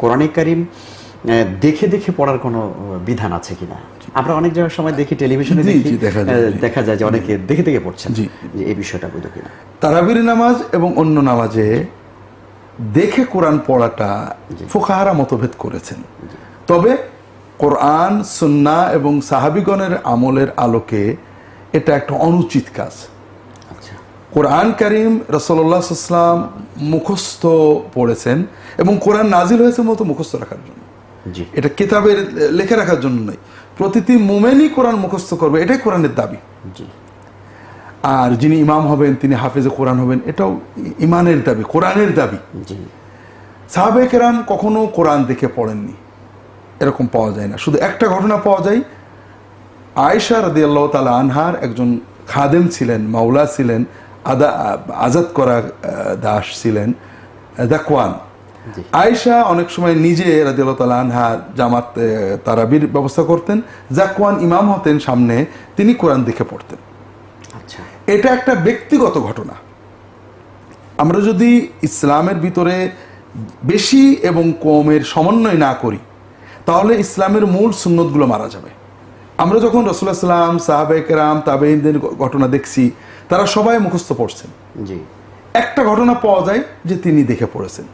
কোরআনে কারিম দেখে দেখে পড়ার কোনো বিধান আছে কিনা? আমরা অনেক জায়গায় সময় দেখি টেলিভিশনে দেখি দেখা যায়, যে অনেকে দেখে দেখে পড়ছেন যে এই বিষয়টা বৈধ কিনা। তারাবির নামাজ এবং অন্য নামাজে দেখে কোরআন পড়াটা ফুকাহারা মতভেদ করেছেন। তবে কোরআন সুন্না এবং সাহাবিগণের আমলের আলোকে এটা একটা অনুচিত কাজ। আচ্ছা। কোরআন করিম রসল্লাহাম মুখস্থ পড়েছেন এবং কোরআন নাজিল হয়েছে মতো মুখস্থ রাখার জন্য। এটা কিতাবের লেখে রাখার জন্য নয়। প্রতিটি মোমেনই কোরআন মুখস্থ করবে এটাই কোরআনের দাবি। আর যিনি ইমাম হবেন তিনি হাফেজে কোরআন হবেন এটাও ইমানের দাবি কোরআনের দাবি। জি। সাহাবেকেরাম কখনো কোরআন দেখে পড়েননি। এরকম পাওয়া যায় না। শুধু একটা ঘটনা পাওয়া যায় আয়েশা রাদি আল্লাহ তালা আনহার একজন খাদেম ছিলেন মাওলা ছিলেন আদা আজাদ করা দাস ছিলেন। দাকওয়ান। জি। আয়েশা অনেক সময় নিজে রাদি আল্লাহ আনহা জামাত তারাবির ব্যবস্থা করতেন। জাকওয়ান ইমাম হতেন সামনে তিনি কোরআন দেখে পড়তেন। আচ্ছা। এটা একটা ব্যক্তিগত ঘটনা। আমরা যদি ইসলামের ভিতরে বেশি এবং কমের সমন্বয় না করি তাহলে ইসলামের মূল সুন্নতগুলো মারা যাবে। আমরা যখন রসুল্লাহ সাল্লাম সাহাবেকরাম তাবেইনদের ঘটনা দেখছি তারা সবাই মুখস্থ পড়ছেন। জি। একটা ঘটনা পাওয়া যায় যে তিনি দেখে পড়েছেন।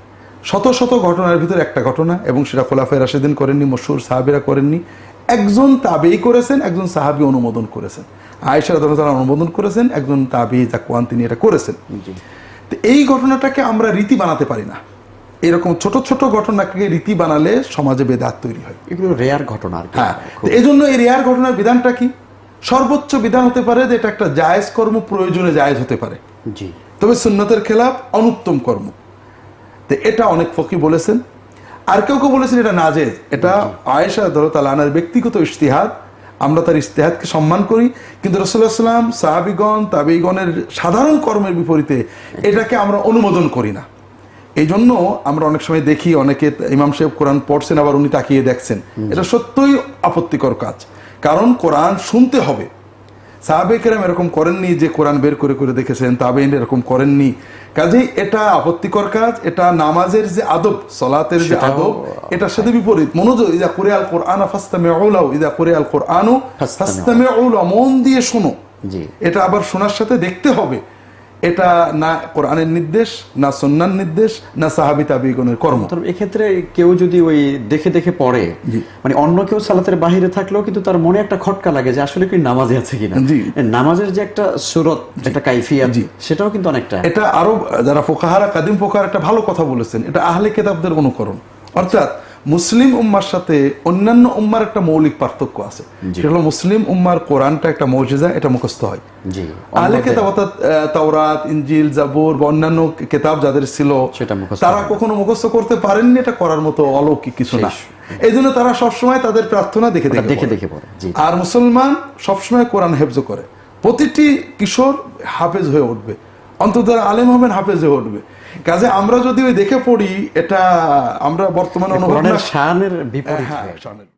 শত শত ঘটনার ভিতরে একটা ঘটনা এবং সেটা খোলাফে রাশেদিন করেননি মশুর সাহাবিরা করেননি। একজন তাবেই করেছেন একজন সাহাবি অনুমোদন করেছেন। আয়েশা তাআলা অনুমোদন করেছেন একজন তাবি জাকওয়ান তিনি এটা করেছেন। তো এই ঘটনাটাকে আমরা রীতি বানাতে পারি না। এরকম ছোট ছোট ঘটনাকে রীতি বানালে সমাজে বেদাত তৈরি হয়। এগুলো রেয়ার ঘটনা হ্যাঁ এই জন্য এই রেয়ার ঘটনার বিধানটা কি? সর্বোচ্চ বিধান হতে পারে যে এটা একটা জায়েজ কর্ম প্রয়োজনে জায়েজ হতে পারে। জি। তবে সুন্নতের খেলাফ অনুত্তম কর্ম। তো এটা অনেক ফকি বলেছেন। আর কেউ কেউ বলেছেন এটা নাজেজ। এটা আয়েশা তালানার ব্যক্তিগত ইশতিহাদ। আমরা তার ইশতেহাদকে সম্মান করি। কিন্তু রসুল্লাহ সাল্লাম সাহাবিগণ তাবিগণের সাধারণ কর্মের বিপরীতে এটাকে আমরা অনুমোদন করি না। এই জন্য আমরা অনেক সময় দেখি অনেকে ইমাম সাহেব কোরআন পড়ছেন আবার উনি তাকিয়ে দেখছেন। এটা সত্যই আপত্তিকর কাজ। কারণ কোরআন শুনতে হবে। সাহাবেকেরাম এরকম করেননি যে কোরআন বের করে করে দেখেছেন তাবেইন এরকম করেননি। কাজেই এটা আপত্তিকর কাজ এটা নামাজের যে আদব সলাতের যে আদব এটার সাথে বিপরীত। মনোযোগ ইদা করে আল কোরআন ফাস্তামে ওলাও ইদা করে আল কোরআনও ফাস্তামে ওলাও মন দিয়ে শোনো। এটা আবার শোনার সাথে দেখতে হবে। এটা না কোরআনের নির্দেশ না সন্ন্যার নির্দেশ না সাহাবি তাবিগণের কর্ম। এক্ষেত্রে কেউ যদি ওই দেখে দেখে পড়ে মানে অন্য কেউ সালাতের বাহিরে থাকলেও কিন্তু তার মনে একটা খটকা লাগে যে আসলে কি নামাজে আছে কিনা। নামাজের যে একটা সুরত একটা কাইফিয়াত সেটাও কিন্তু অনেকটা। এটা আরও যারা ফোকাহারা কাদিম ফোকাহার একটা ভালো কথা বলেছেন এটা আহলে কেতাবদের অনুকরণ। অর্থাৎ মুসলিম উম্মার সাথে অন্যান্য উম্মার একটা মৌলিক পার্থক্য আছে। সেটা হলো মুসলিম উম্মার কোরআনটা একটা মৌজিজা এটা মুখস্থ হয়। জি। আহলে কেতাব অর্থাৎ তাওরাত ইনজিল জাবুর বা অন্যান্য কেতাব যাদের ছিল সেটা তারা কখনো মুখস্থ করতে পারেননি এটা করার মতো অলৌকিক কিছু না। এই জন্য তারা সবসময় তাদের প্রার্থনা দেখে দেখে দেখে দেখে আর মুসলমান সবসময় কোরআন হেফজ করে। প্রতিটি কিশোর হাফেজ হয়ে উঠবে। অন্তত আলেম হবেন হাফেজে উঠবে কাজে আমরা যদি ওই দেখে পড়ি এটা আমরা বর্তমানে অনুভব কোরআনের শানের বিপরীত। শানের